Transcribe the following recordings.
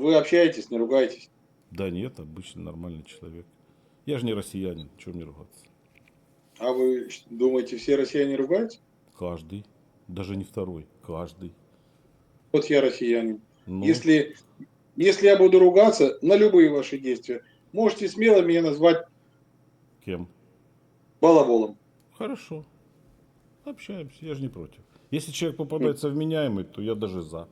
вы общаетесь, не ругаетесь. Да нет, обычный нормальный человек. Я же не россиянин, чего мне ругаться? А вы думаете, все россияне ругаются? Каждый, даже не второй, каждый. Вот я россиянин. Ну, Если, если я буду ругаться на любые ваши действия, можете смело меня назвать кем? балаболом. Хорошо. Общаемся, я же не против. Если человек попадается вменяемый, то я даже за.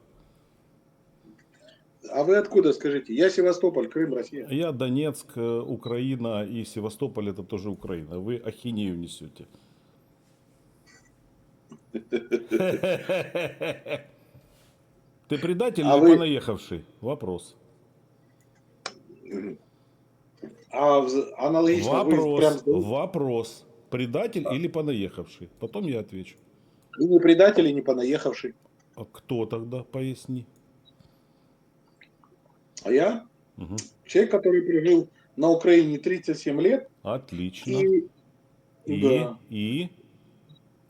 А вы откуда, скажите? Я Севастополь, Крым, Россия. Я Донецк, э, Украина и Севастополь это тоже Украина. Вы ахинею несете. Ты предатель А или вы- понаехавший? Вопрос. А аналогично вы Вопрос. прям? Вопрос. Предатель или понаехавший? Потом я отвечу. И не предатель, и не понаехавший. А кто тогда? Поясни. А я Мгм. человек, который прожил на Украине 37 лет Отлично. и, И, да, и,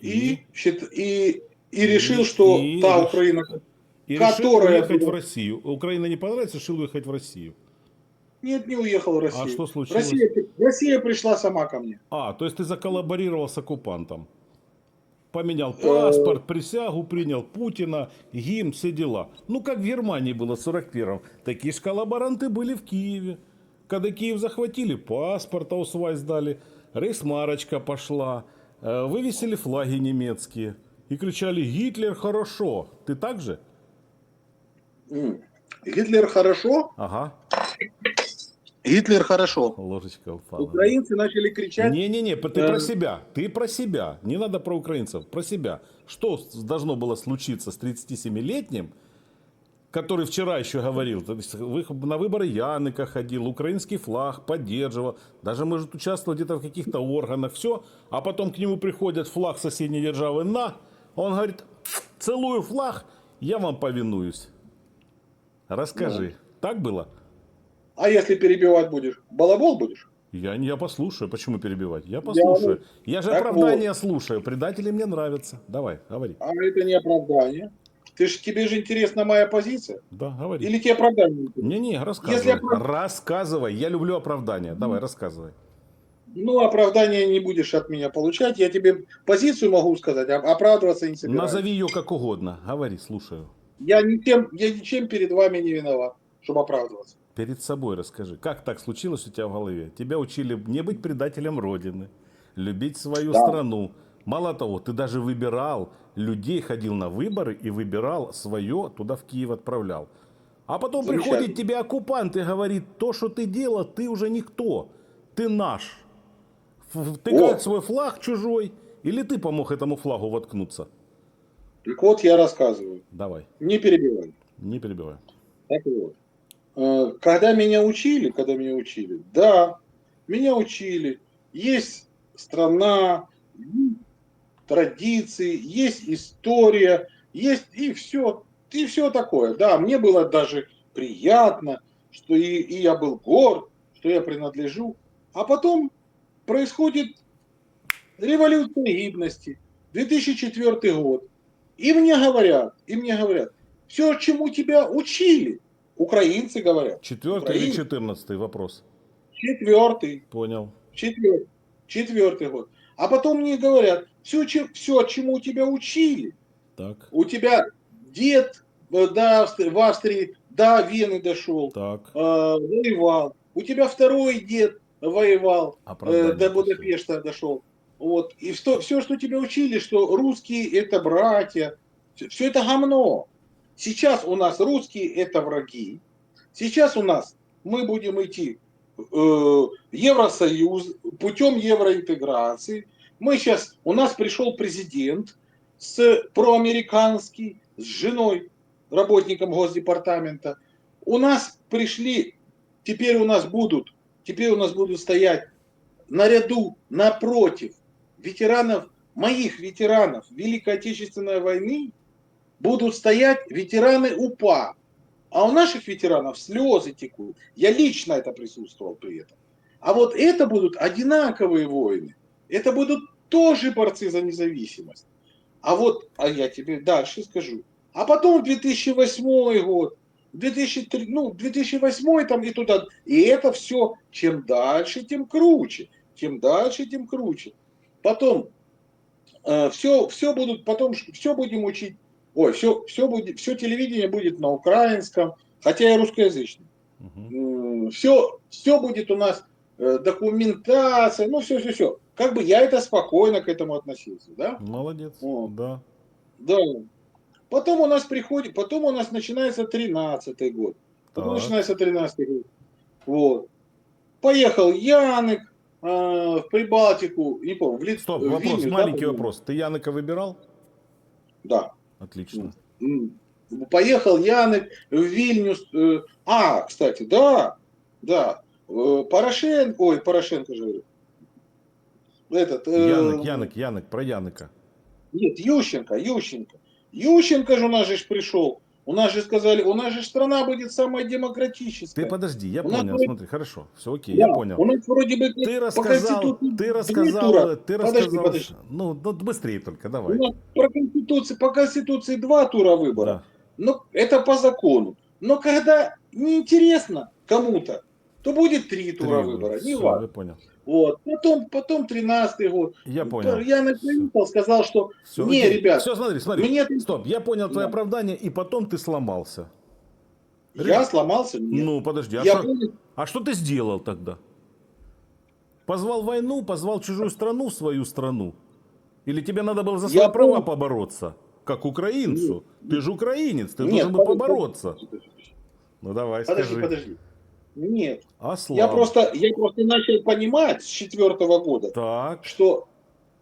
и, и, и И- решил, что и та Украина... и решил Которая уехать была- в Россию. Украина не понравится, решил уехать в Россию. Нет, не уехал в Россию. А что случилось? Россия, Россия пришла сама ко мне. А, то есть ты заколлаборировал с оккупантом. Поменял паспорт, присягу принял Путина, гимн, все дела. Ну, как в Германии было в 41-м. Такие же коллаборанты были в Киеве. Когда Киев захватили, паспорт аусвайс сдали, рейсмарочка пошла, э, вывесили флаги немецкие. И кричали «Гитлер хорошо». Ты так же? Гитлер хорошо, Ага, Гитлер хорошо. ложечка упала. Украинцы начали кричать. Не-не-не, ты Э, про себя. Ты про себя. Не надо про украинцев, про себя. Что должно было случиться с 37-летним, который вчера еще говорил, то есть вы- на выборы Яника ходил, украинский флаг поддерживал, даже может участвовать где-то в каких-то органах, все, а потом к нему приходят флаг соседней державы на, он говорит, целую флаг, я вам повинуюсь. Расскажи, так было? А если перебивать будешь, балабол будешь? Я, не- я послушаю. Почему перебивать? Я послушаю. Я, же Так оправдание слушаю. Предатели мне нравятся. Давай, говори. А это не оправдание. Ты ж, тебе же интересна моя позиция? Да, говори. Или тебе оправдание? не интересно? Не-не, рассказывай. Если оправ- Рассказывай. Я люблю оправдания. Давай, рассказывай. Ну, оправдания не будешь от меня получать. Я тебе позицию могу сказать, а оправдываться не собираюсь. Назови ее как угодно. Говори, слушаю. Я, ничем, я ничем перед вами не виноват, чтобы оправдываться. Перед собой расскажи. Как так случилось у тебя в голове? Тебя учили не быть предателем Родины, любить свою Да. страну. Мало того, ты даже выбирал людей, ходил на выборы и выбирал свое, туда в Киев отправлял. А потом приходит тебе оккупант и говорит, то, что ты делал, ты уже никто, ты наш. Втыкает О! свой флаг чужой, или ты помог этому флагу воткнуться? Так вот, я рассказываю. Давай, Не перебивай. не перебивай. Так вот. Э, Когда меня учили, когда меня учили, да, меня учили. Есть страна, традиции, есть история, есть и все, и все такое. Да, мне было даже приятно, что и, и я был горд, что я принадлежу. А потом происходит революция гибности, 2004 год. И мне говорят, и мне говорят, все, чему тебя учили, украинцы говорят, Четвертый или Украина. четырнадцатый вопрос? четвертый, Понял. четвертый, четвертый год. А потом мне говорят, все, все, чему тебя учили, Так, у тебя дед э, до в Австрии до Вены дошел, так. э, воевал, у тебя второй дед воевал, э, Оправдание до. Будапешта дошел. Вот. И что, все, что тебя учили, что русские это братья, все это гомно. Сейчас у нас русские это враги. Сейчас у нас мы будем идти э, Евросоюз путем евроинтеграции. Мы сейчас, у нас пришел президент с проамериканский, с женой, работником Госдепартамента. У нас пришли, теперь у нас будут, теперь у нас будут стоять наряду, напротив ветеранов, моих ветеранов Великой Отечественной войны, будут стоять ветераны УПА. А у наших ветеранов слезы текут. Я лично это присутствовал при этом. А вот это будут одинаковые войны. Это будут тоже борцы за независимость. А вот, а я тебе дальше скажу. А потом 2008 год, 2003, ну, 2008 там и туда. И это все, чем дальше, тем круче. Чем дальше, тем круче. Потом все, все будут, потом все будем учить. Ой, все, все, будет, все телевидение будет на украинском, хотя я русскоязычный. Мгм. Все, все будет у нас э, документация, ну все, все, все. Как бы я это спокойно к этому относился, да? Молодец. О. Да. Да. Потом у нас приходит, потом у нас начинается 13 год. Потом Так. начинается 13 год. Вот. Поехал Яник э, в Прибалтику, не помню, в Лит... Стоп, в вопрос, да, маленький по-моему? вопрос. Ты Яныка выбирал? Да. Отлично. Поехал Яник в Вильнюс. э, А, кстати, да, да. э, Порошенко, ой, Порошенко же. Этот, э, Янок, Янок, Янок, про Яныка. Нет, Ющенко, Ющенко. Ющенко же у нас же пришел. У нас же сказали, у нас же страна будет самая демократическая. Ты подожди, я У нас понял, вроде- смотри, хорошо, все окей, Да, я понял. У нас вроде бы Ты рассказал, ты рассказал, тура. ты Подожди, рассказал. подожди. Ну, ну, быстрее только, У давай. нас по Конституции, по Конституции два тура выбора. Да. Но это по закону. Но когда неинтересно кому-то, то будет три тура Три выбора. Не важно. я понял. Вот. Потом, потом 13 год. Я понял. Я приехал, сказал, что Все, не, ребят, Все, смотри, смотри. мне Стоп, я понял твое Да. оправдание, и потом ты сломался. я сломался. Нет. Ну, подожди, а я что, понял, а что ты сделал тогда? Позвал войну, позвал чужую страну в свою страну? Или тебе надо было за Я свои права понял. побороться? Как украинцу? Ты же украинец, ты Нет, должен был подожди, побороться. подожди, Ну давай, Подожди, скажи. подожди. Нет. Аслан. Я просто, я просто начал понимать с четвертого года, Так, что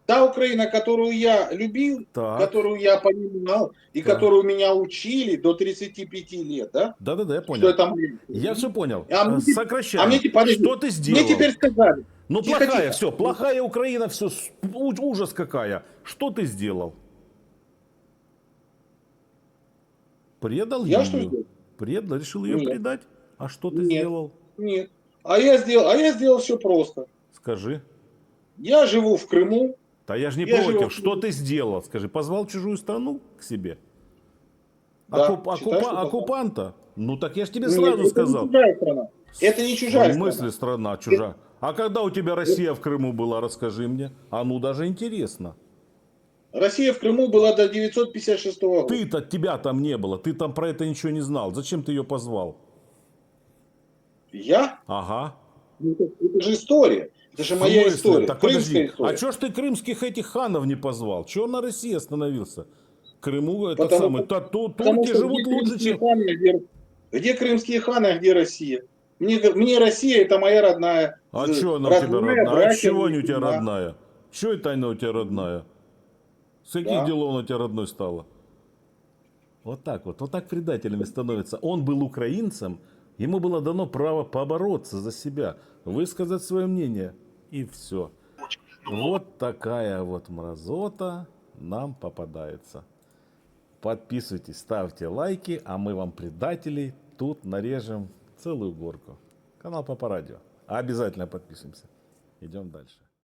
та Украина, которую я любил, так. которую я понимал и Так. которую меня учили до 35 лет, да? Да-да-да, я Что понял. это моя Я все понял. А мне Сокращай. а мне подожди. Что ты сделал? Мне теперь сказали. Ну Тихо, плохая, тихо. все, плохая Украина, все, ужас какая. Что ты сделал? Предал Я ее? что сделал? Предал, решил ее Нет. предать? А что ты Нет. сделал? Нет. А я сделал, а я сделал все просто. Скажи. Я живу в Крыму. Да я же не Я против. живу- Что ты сделал? Скажи, позвал чужую страну к себе? Да, оккупа- что позвал. оккупанта? Ну так я же тебе Нет, сразу это сказал. не чужая страна. Это не чужая В страна. смысле страна чужая? А когда у тебя Россия в Крыму была, расскажи мне. А ну даже интересно. Россия в Крыму была до 956 года. Ты-то, тебя там не было, ты там про это ничего не знал. Зачем ты ее позвал? Я? Ага. Ну, Это, это же история. Это же моя история. Так Крымская подожди, история. а чё ж ты крымских этих ханов не позвал? Чего на России остановился? Крыму это Потому- самое. Та- ту- турки что живут где лучше, чем... ханы, а где, где крымские ханы, а где Россия? Мне, мне Россия это моя родная. А э, что она у тебя родная? А чего они у тебя родная? Чего это она у тебя родная? С каких Да. делов она у тебя родной стала? Вот так вот. Вот так предателями становится. Он был украинцем, ему было дано право побороться за себя, высказать свое мнение. И все. Вот такая вот мразота нам попадается. Подписывайтесь, ставьте лайки, а мы вам, предателей, тут нарежем целую горку. Канал Папа Радио. Обязательно подписываемся. Идем дальше.